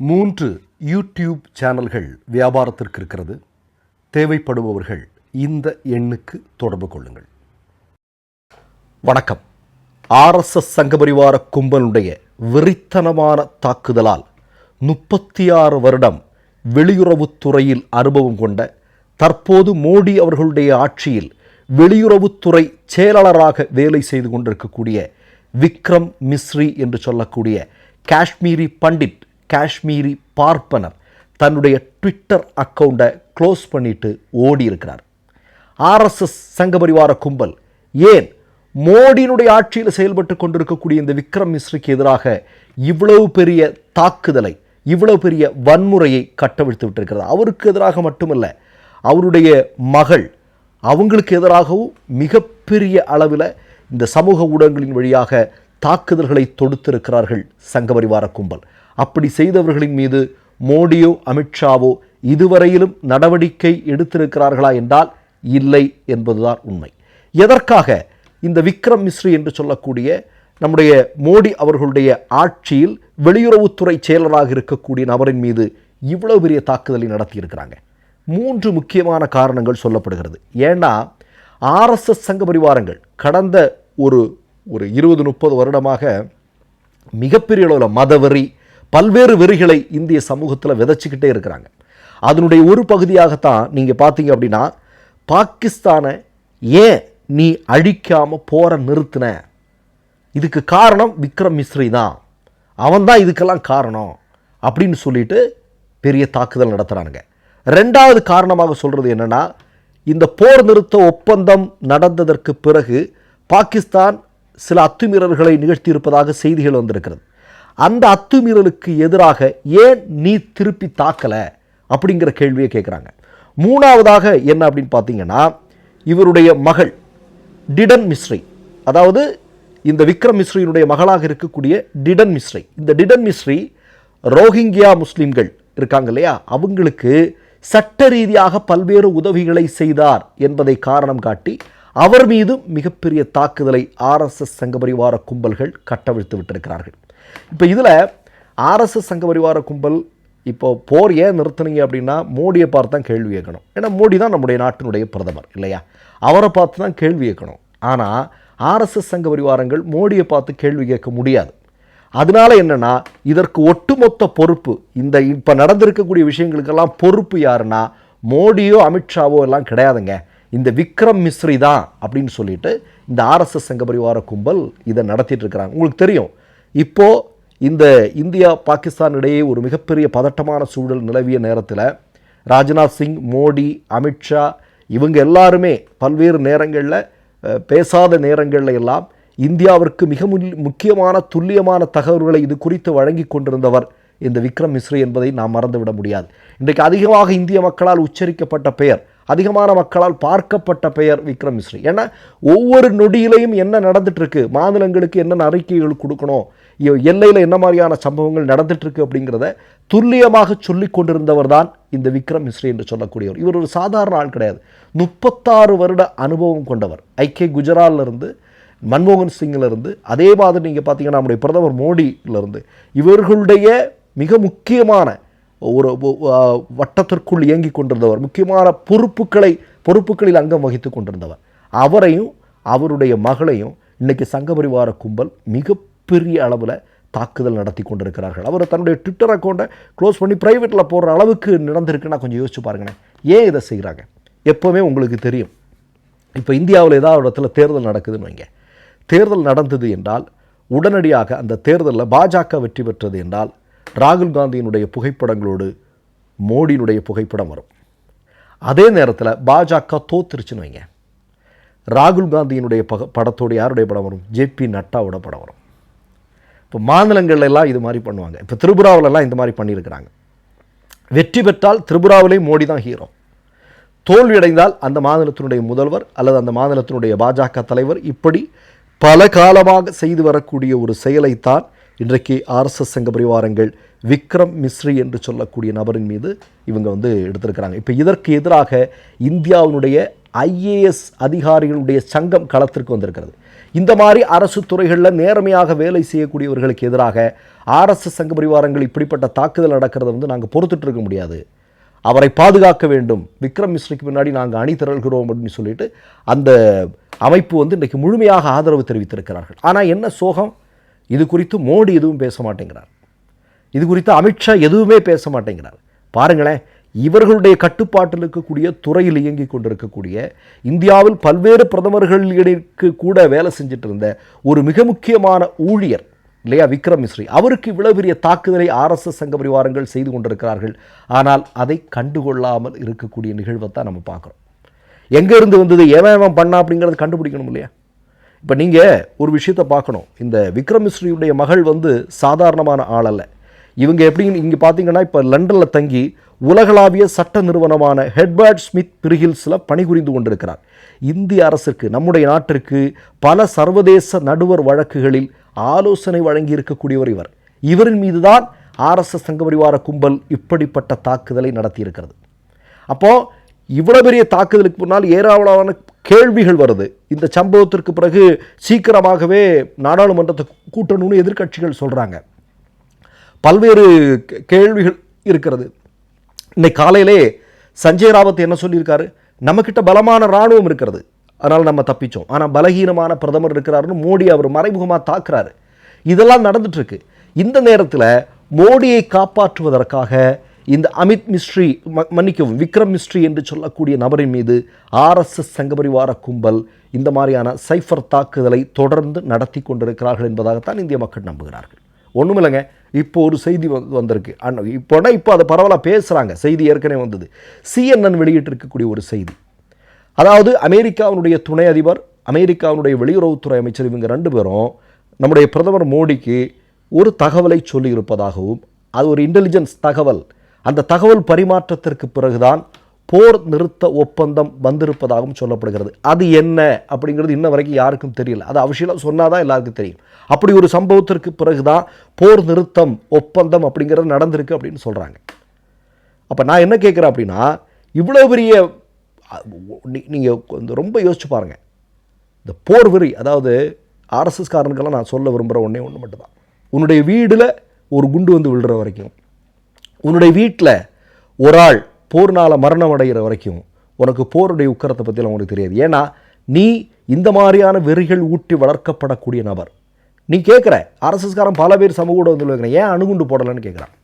மூன்று யூடியூப் சேனல்கள் வியாபாரத்திற்கு இருக்கிறது. தேவைப்படுபவர்கள் இந்த எண்ணுக்கு தொடர்பு கொள்ளுங்கள். வணக்கம். ஆர்எஸ்எஸ் சங்கபரிவார கும்பலுடைய வெறித்தனமான தாக்குதலால் முப்பத்தி ஆறு வருடம் வெளியுறவுத்துறையில் அனுபவம் கொண்ட தற்போது மோடி அவர்களுடைய ஆட்சியில் வெளியுறவுத்துறை செயலாளராக வேலை செய்து கொண்டிருக்கக்கூடிய விக்ரம் மிஸ்ரி என்று சொல்லக்கூடிய காஷ்மீரி பண்டிட் காஷ்மீரி பார்ப்பனர் தன்னுடைய ட்விட்டர் அக்கௌண்ட்டை க்ளோஸ் பண்ணிட்டு ஓடி இருக்கிறார் ஆர்எஸ்எஸ் சங்கபரிவார கும்பல் ஏன் மோடியினுடைய ஆட்சியில் செயல்பட்டு கொண்டிருக்கக்கூடிய இந்த விக்ரம் மிஸ்ரிக்கு எதிராக இவ்வளவு பெரிய தாக்குதலை இவ்வளவு பெரிய வன்முறையை கட்டவிழ்த்து விட்டிருக்கிறது? அவருக்கு எதிராக மட்டுமல்ல அவருடைய மகள் அவங்களுக்கு எதிராகவும் மிகப்பெரிய அளவில் இந்த சமூக ஊடகங்களின் வழியாக தாக்குதல்களை தொடுத்திருக்கிறார்கள் சங்கபரிவார கும்பல். அப்படி செய்தவர்களின் மீது மோடியோ அமித்ஷாவோ இதுவரையிலும் நடவடிக்கை எடுத்திருக்கிறார்களா என்றால் இல்லை என்பதுதான் உண்மை. எதற்காக இந்த விக்ரம் மிஸ்ரி என்று சொல்லக்கூடிய நம்முடைய மோடி அவர்களுடைய ஆட்சியில் வெளியுறவுத்துறை செயலராக இருக்கக்கூடிய நபரின் மீது இவ்வளவு பெரிய தாக்குதலை நடத்தியிருக்கிறாங்க. மூன்று முக்கியமான காரணங்கள் சொல்லப்படுகிறது. ஏன்னா ஆர்எஸ்எஸ் சங்க பரிவாரங்கள் கடந்த ஒரு ஒரு இருபது முப்பது வருடமாக மிகப்பெரிய அளவில் மதவெறி பல்வேறு வெறிகளை இந்திய சமூகத்தில் விதைச்சிக்கிட்டே இருக்கிறாங்க. அதனுடைய ஒரு பகுதியாகத்தான் நீங்கள் பார்த்தீங்க அப்படின்னா பாகிஸ்தானை ஏன் நீ அழிக்காமல் போற நிறுத்தின? இதுக்கு காரணம் விக்ரம் மிஸ்ரி தான். அவன் தான் இதுக்கெல்லாம் காரணம் அப்படின்னு சொல்லிட்டு பெரிய தாக்குதல் நடத்துகிறானுங்க ரெண்டாவது காரணமாக சொல்கிறது என்னென்னா இந்த போர் நிறுத்த ஒப்பந்தம் நடந்ததற்கு பிறகு பாகிஸ்தான் சில அத்துமீறல்களை நிகழ்த்தியிருப்பதாக செய்திகள் வந்திருக்கிறது. அந்த அத்துமீறலுக்கு எதிராக ஏன் நீ திருப்பி தாக்கலை? அப்படிங்கிற கேள்வியை கேட்குறாங்க மூணாவதாக என்ன அப்படின்னு பார்த்தீங்கன்னா இவருடைய மகள் டிடன் மிஸ்ரி. அதாவது இந்த விக்ரம் மிஸ்ரியினுடைய மகளாக இருக்கக்கூடிய டிடன் மிஸ்ரி. இந்த டிடன் மிஸ்ரி ரோஹிங்கியா முஸ்லீம்கள் இருக்காங்க இல்லையா? அவங்களுக்கு சட்ட ரீதியாக பல்வேறு உதவிகளை செய்தார் என்பதை காரணம் காட்டி அவர் மீதும் மிகப்பெரிய தாக்குதலை ஆர்எஸ்எஸ் சங்கபரிவார கும்பல்கள் கட்டவிழ்த்து விட்டிருக்கிறார்கள். இப்போ இதில் ஆர்எஸ்எஸ் சங்க பரிவார கும்பல் இப்போ போர் ஏன் நிறுத்துனீங்க அப்படின்னா மோடியை பார்த்து தான் கேள்வி கேட்கணும். ஏன்னா மோடி தான் நம்முடைய நாட்டினுடைய பிரதமர் இல்லையா? அவரை பார்த்து தான் கேள்வி கேட்கணும். ஆனால் ஆர்எஸ்எஸ் சங்க பரிவாரங்கள் மோடியை பார்த்து கேள்வி கேட்க முடியாது. அதனால என்னன்னா இதற்கு ஒட்டுமொத்த பொறுப்பு இந்த இப்போ நடந்திருக்கக்கூடிய விஷயங்களுக்கெல்லாம் பொறுப்பு யாருன்னா மோடியோ அமித்ஷாவோ எல்லாம் கிடையாதுங்க. இந்த விக்ரம் மிஸ்ரி தான் அப்படின்னு சொல்லிட்டு இந்த ஆர்எஸ்எஸ் சங்க பரிவார கும்பல் இதை நடத்திட்டு இருக்கிறாங்க. உங்களுக்கு தெரியும் இப்போது இந்த இந்தியா பாகிஸ்தான் இடையே ஒரு மிகப்பெரிய பதட்டமான சூழல் நிலவிய நேரத்தில் ராஜ்நாத் சிங் மோடி அமித்ஷா இவங்க எல்லாருமே பல்வேறு நேரங்களில் பேசாத நேரங்களில் எல்லாம் இந்தியாவிற்கு மிக முக்கியமான துல்லியமான தகவல்களை இது குறித்து வழங்கி கொண்டிருந்தவர் இந்த விக்ரம் மிஸ்ரி என்பதை நாம் மறந்துவிட முடியாது. இன்றைக்கு அதிகமாக இந்திய மக்களால் உச்சரிக்கப்பட்ட பெயர் அதிகமான மக்களால் பார்க்கப்பட்ட பெயர் விக்ரம் மிஸ்ரி. ஏன்னா ஒவ்வொரு நொடியிலையும் என்ன நடந்துட்டுருக்கு மாநிலங்களுக்கு என்னென்ன அறிக்கைகள் கொடுக்கணும் எல்லையில் என்ன மாதிரியான சம்பவங்கள் நடந்துகிட்ருக்கு அப்படிங்கிறத துல்லியமாக சொல்லி கொண்டிருந்தவர் தான் இந்த விக்ரம் மிஸ்ரி என்று சொல்லக்கூடியவர். இவர் ஒரு சாதாரண ஆள் கிடையாது. முப்பத்தாறு வருட அனுபவம் கொண்டவர். ஐக்கிய குஜராலிருந்து மன்மோகன் சிங்கிலிருந்து அதே மாதிரி நீங்கள் பார்த்தீங்கன்னா நம்முடைய பிரதமர் மோடியிலிருந்து இவர்களுடைய மிக முக்கியமான ஒரு வட்டத்திற்குள் இயங்கி கொண்டிருந்தவர் முக்கியமான பொறுப்புகளை பொறுப்புகளில் அங்கம் வகித்து கொண்டிருந்தவர். அவரையும் அவருடைய மகளையும் இன்னைக்கு சங்கபரிவார கும்பல் மிகப்பெரிய அளவில் தாக்குதல் நடத்தி கொண்டிருக்கிறார்கள். அவர் தன்னுடைய ட்விட்டர் அக்கௌண்ட்டை க்ளோஸ் பண்ணி ப்ரைவேட்டில் போடுற அளவுக்கு நடந்திருக்குன்னா கொஞ்சம் யோசிச்சு பாருங்களேன். ஏன் இதை செய்கிறாங்க எப்போவுமே உங்களுக்கு தெரியும். இப்போ இந்தியாவில் ஏதாவது இடத்துல தேர்தல் நடக்குதுன்னு வைங்க. தேர்தல் நடந்தது என்றால் உடனடியாக அந்த தேர்தலில் பாஜக வெற்றி பெற்றது என்றால் ராகுல் காந்தியினுடைய புகைப்படங்களோடு மோடியினுடைய புகைப்படம் வரும். அதே நேரத்தில் பாஜக தோத்துருச்சுன்னு வைங்க. ராகுல் காந்தியினுடைய பக படத்தோடு யாருடைய படம் வரும்? ஜேபி நட்டாவோட படம் வரும். இப்போ மாநிலங்கள்லெல்லாம் இது மாதிரி பண்ணுவாங்க. இப்போ திரிபுராவிலலாம் இந்த மாதிரி பண்ணியிருக்கிறாங்க. வெற்றி பெற்றால் திரிபுராவிலே மோடி தான் ஹீரோ. தோல்வியடைந்தால் அந்த மாநிலத்தினுடைய முதல்வர் அல்லது அந்த மாநிலத்தினுடைய பாஜக தலைவர் இப்படி பல காலமாக செய்து வரக்கூடிய ஒரு செயலைத்தான் இன்றைக்கு ஆர்எஸ்எஸ் சங்க பரிவாரங்கள் விக்ரம் மிஸ்ரி என்று சொல்லக்கூடிய நபரின் மீது இவங்க வந்து எடுத்திருக்கிறாங்க. இப்போ இதற்கு எதிராக இந்தியாவினுடைய ஐஏஎஸ் அதிகாரிகளுடைய சங்கம் களத்திற்கு வந்திருக்கிறது. இந்த மாதிரி அரசு துறைகளில் நேர்மையாக வேலை செய்யக்கூடியவர்களுக்கு எதிராக ஆர்எஸ்எஸ் சங்க பரிவாரங்கள் இப்படிப்பட்ட தாக்குதல் நடக்கிறத வந்து நாங்கள் பொறுத்துட்டு இருக்க முடியாது. அவரை பாதுகாக்க வேண்டும். விக்ரம் மிஸ்ரிக்கு பின்னாடி நாங்கள் அணி திரள்கிறோம் அப்படின்னு சொல்லிட்டு அந்த அமைப்பு வந்து இன்றைக்கு முழுமையாக ஆதரவு தெரிவித்திருக்கிறார்கள். ஆனால் என்ன சோகம்? இது குறித்து மோடி எதுவும் பேச மாட்டேங்கிறார். இது குறித்து அமித்ஷா எதுவுமே பேச மாட்டேங்கிறார். பாருங்களேன் இவர்களுடைய கட்டுப்பாட்டில் இருக்கக்கூடிய துறையில் இயங்கிக் கொண்டிருக்கக்கூடிய இந்தியாவில் பல்வேறு பிரதமர்களுக்கு கூட வேலை செஞ்சுட்டு இருந்த ஒரு மிக முக்கியமான ஊழியர் இல்லையா விக்ரம் மிஸ்ரி அவருக்கு இவ்வளவு பெரிய தாக்குதலை ஆர்எஸ்எஸ் சங்க பரிவாரங்கள் செய்து கொண்டிருக்கிறார்கள். ஆனால் அதை கண்டுகொள்ளாமல் இருக்கக்கூடிய நிகழ்வை தான் நம்ம பார்க்குறோம். எங்கேருந்து வந்தது எவன் எவன் பண்ணா அப்படிங்கிறது கண்டுபிடிக்கணும் இல்லையா? இப்போ நீங்கள் ஒரு விஷயத்தை பார்க்கணும். இந்த விக்ரம் மிஸ்ரியுடைய மகள் வந்து சாதாரணமான ஆள் அல்ல இவங்க எப்படின்னு இங்கே பார்த்தீங்கன்னா இப்போ லண்டனில் தங்கி உலகளாவிய சட்ட நிறுவனமான ஹெட்வர்ட் ஸ்மித் பிரிகில்ஸில் பணிபுரிந்து கொண்டிருக்கிறார். இந்திய அரசுக்கு நம்முடைய நாட்டிற்கு பல சர்வதேச நடுவர் வழக்குகளில் ஆலோசனை வழங்கி இருக்கக்கூடியவர் இவர். இவரின் மீதுதான் ஆர்எஸ்எஸ் சங்க பரிவார கும்பல் இப்படிப்பட்ட தாக்குதலை நடத்தியிருக்கிறது. அப்போது இவ்வளோ பெரிய தாக்குதலுக்கு முன்னால் ஏராளமான கேள்விகள் வருது. இந்த சம்பவத்திற்கு பிறகு சீக்கிரமாகவே நாடாளுமன்றத்தை கூட்டணும்னு எதிர்க்கட்சிகள் சொல்கிறாங்க பல்வேறு கே- கேள்விகள் இருக்கிறது. இன்னைக்கு காலையிலே சஞ்சய் ராவத் என்ன சொல்லியிருக்காரு? நம்மக்கிட்ட பலமான இராணுவம் இருக்கிறது. அதனால் நம்ம தப்பிச்சோம். ஆனால் பலகீனமான பிரதமர் இருக்கிறாருன்னு மோடி அவர் மறைமுகமாக தாக்குறாரு. இதெல்லாம் நடந்துட்டுருக்கு. இந்த நேரத்தில் மோடியை காப்பாற்றுவதற்காக இந்த அமித் மிஸ்ட்ரி ம- மன்னிக்கவும் விக்ரம் மிஸ்ட்ரி என்று சொல்லக்கூடிய நபரின் மீது ஆர்எஸ்எஸ் சங்கபரிவார கும்பல் இந்த மாதிரியான சைஃபர் தாக்குதலை தொடர்ந்து நடத்தி கொண்டிருக்கிறார்கள் என்பதாகத்தான் இந்திய மக்கள் நம்புகிறார்கள். ஒன்றுமில்லைங்க இப்போ ஒரு செய்தி வந்து வந்திருக்கு. அண்ணா இப்போனா இப்போ அதை பரவலாக பேசுகிறாங்க செய்தி ஏற்கனவே வந்தது. சிஎன்என் வெளியிட்டிருக்கக்கூடிய ஒரு செய்தி. அதாவது அமெரிக்காவினுடைய துணை அதிபர் அமெரிக்காவினுடைய வெளியுறவுத்துறை அமைச்சர் இவங்க ரெண்டு பேரும் நம்முடைய பிரதமர் மோடிக்கு ஒரு தகவலை சொல்லியிருப்பதாகவும் அது ஒரு இன்டெலிஜென்ஸ் தகவல். அந்த தகவல் பரிமாற்றத்திற்கு பிறகுதான் போர் நிறுத்த ஒப்பந்தம் வந்திருப்பதாகவும் சொல்லப்படுகிறது. அது என்ன அப்படிங்கிறது இன்ன வரைக்கும் யாருக்கும் தெரியல. அது அவசியம் சொன்னாதான் எல்லாருக்கும் தெரியும். அப்படி ஒரு சம்பவத்திற்கு பிறகுதான் போர் நிறுத்தம் ஒப்பந்தம் அப்படிங்கிறது நடந்திருக்கு அப்படின்னு சொல்கிறாங்க அப்போ நான் என்ன கேட்குறேன் அப்படின்னா இவ்வளோ பெரிய நீங்கள் ரொம்ப யோசிச்சு பாருங்கள் இந்த போர் வெறி அதாவது ஆர்எஸ்எஸ்காரனுக்கெல்லாம் நான் சொல்ல விரும்புகிற ஒன்றே ஒன்று மட்டும்தான். உன்னுடைய வீடில் ஒரு குண்டு வந்து விழுற வரைக்கும் உன்னுடைய வீட்டில் ஒரு ஆள் போர்னால் மரணம் அடைகிற வரைக்கும் உனக்கு போருடைய உக்கரத்தை பற்றிலாம் உனக்கு தெரியாது. ஏன்னா நீ இந்த மாதிரியான வெறிகள் ஊட்டி வளர்க்கப்படக்கூடிய நபர். நீ கேட்குற ஆர்எஸ்எஸ்காரன் பல பேர் சமூக ஊடகத்தில் வைக்கிறேன் ஏன் அணுகுண்டு போடலைன்னு கேட்குறான்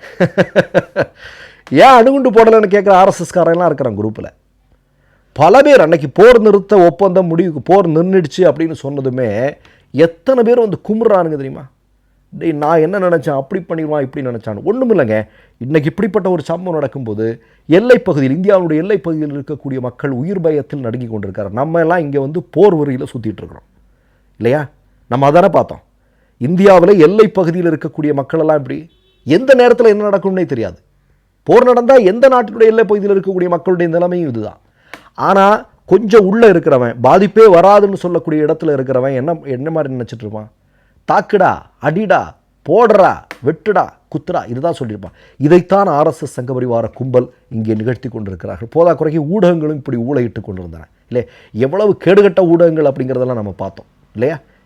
ஏன் அணுகுண்டு போடலைன்னு கேட்குற ஆர்எஸ்எஸ்காரெல்லாம் இருக்கிறான் குரூப்பில் பல பேர் அன்னைக்கு போர் நிறுத்த ஒப்பந்தம் முடிவுக்கு போர் நின்றுடுச்சு அப்படின்னு சொன்னதுமே எத்தனை பேர் வந்து கும்பிட்றானுங்க தெரியுமா? டேய் நான் என்ன நினச்சேன்? அப்படி பண்ணிடுவான் இப்படி நினச்சான் ஒன்றும் இல்லைங்க. இன்னைக்கு இப்படிப்பட்ட ஒரு சம்பவம் நடக்கும்போது எல்லைப்பகுதியில் இந்தியாவுடைய எல்லைப்பகுதியில் இருக்கக்கூடிய மக்கள் உயிர் பயத்தில் நடுங்கி கொண்டிருக்காரு நம்ம எல்லாம் இங்கே வந்து போர் வரியில் சுற்றிட்டு இருக்கிறோம். இல்லையா? நம்ம அதானே பார்த்தோம். இந்தியாவில் எல்லை பகுதியில் இருக்கக்கூடிய மக்களெல்லாம் இப்படி எந்த நேரத்தில் என்ன நடக்கும்னே தெரியாது. போர் நடந்தால் எந்த நாட்டினுடைய எல்லை பகுதியில் இருக்கக்கூடிய மக்களுடைய நிலைமையும் இதுதான். ஆனால் கொஞ்சம் உள்ளே இருக்கிறவன் பாதிப்பே வராதுன்னு சொல்லக்கூடிய இடத்துல இருக்கிறவன் என்ன என்ன மாதிரி நினச்சிட்டு இருப்பான்? தாக்குடா அடிடா போடுறா வெட்டுடா குத்துடா இதுதான் சொல்லியிருப்பான். இதைத்தான் ஆர்எஸ்எஸ் சங்க பரிவார கும்பல் இங்கே நிகழ்த்தி கொண்டிருக்கிறார்கள். போதா குறைக்கு ஊடகங்களும் இப்படி ஊழையிட்டு கொண்டிருந்தன. இல்லை எவ்வளவு கேடுகட்ட ஊடகங்கள் அப்படிங்கிறதெல்லாம் நம்ம பார்த்தோம். இல்லையா?